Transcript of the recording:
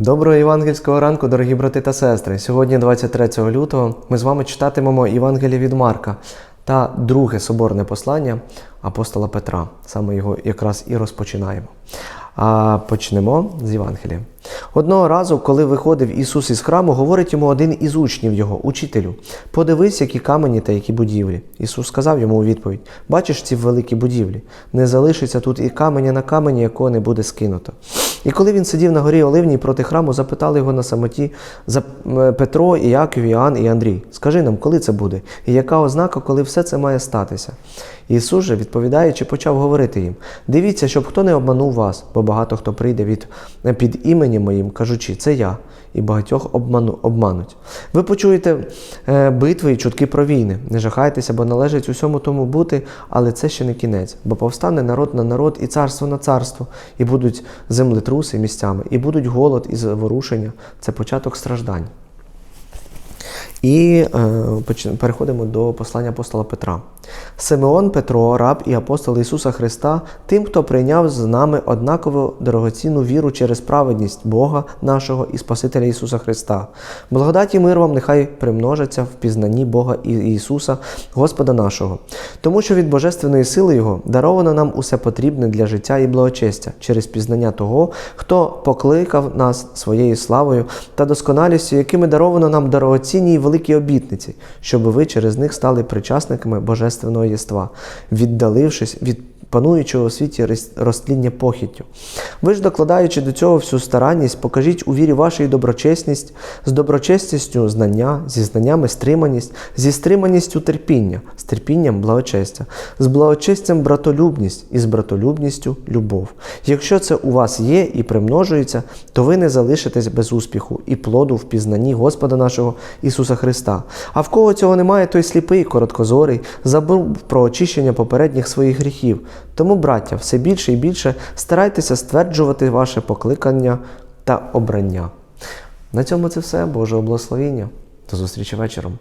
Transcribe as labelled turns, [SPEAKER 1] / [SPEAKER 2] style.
[SPEAKER 1] Доброго євангельського ранку, дорогі брати та сестри. Сьогодні, 23 лютого, ми з вами читатимемо Євангеліє від Марка та друге соборне послання апостола Петра. Саме його якраз і розпочинаємо. А почнемо з Євангелія. Одного разу, коли виходив Ісус із храму, говорить йому один із учнів його, учителю: подивись, які камені та які будівлі. Ісус сказав йому у відповідь: Бачиш ці великі будівлі, не залишиться тут і каменя на камені, якого не буде скинуто. І коли він сидів на горі Оливній проти храму, запитали його на самоті за Петро, і Яків, Іоанн і Андрій. Скажи нам, коли це буде, і яка ознака, коли все це має статися? Ісус же, відповідаючи, почав говорити їм: Дивіться, щоб хто не обманув вас, бо багато хто прийде від під іменем моїм, кажучи, це я, і багатьох обману, обмануть. Ви почуєте е, битви і чутки про війни. Не жахайтеся, бо належить усьому тому бути, але це ще не кінець. Бо повстане народ на народ і царство на царство, і будуть землетруси місцями, і будуть голод і заворушення. Це початок страждань. І е, переходимо до послання апостола Петра. Симеон Петро, раб і апостол Ісуса Христа, тим, хто прийняв з нами однаково дорогоцінну віру через праведність Бога нашого і Спасителя Ісуса Христа. Благодать і мир вам нехай примножаться в пізнанні Бога і Ісуса, Господа нашого. Тому що від божественної сили Його даровано нам усе потрібне для життя і благочестя через пізнання того, хто покликав нас своєю славою та досконалістю, якими даровано нам дорогоцінні і великі обітниці, щоб ви через них стали причасниками божественного єства, віддалившись від пануючого у світі розтління похіттю. Ви ж, докладаючи до цього всю старанність, покажіть у вірі вашої доброчесність, з доброчесністю знання, зі знаннями стриманість, зі стриманістю терпіння, з терпінням благочестя, з благочестям братолюбність і з братолюбністю любов. Якщо це у вас є і примножується, то ви не залишитесь без успіху і плоду в пізнанні Господа нашого Ісуса Христа. А в кого цього немає, той сліпий, короткозорий, забув про очищення попередніх своїх гріхів. Тому, браття, все більше і більше старайтеся стверджувати ваше покликання та обрання. На цьому це все. Божого благословіння. До зустрічі вечором.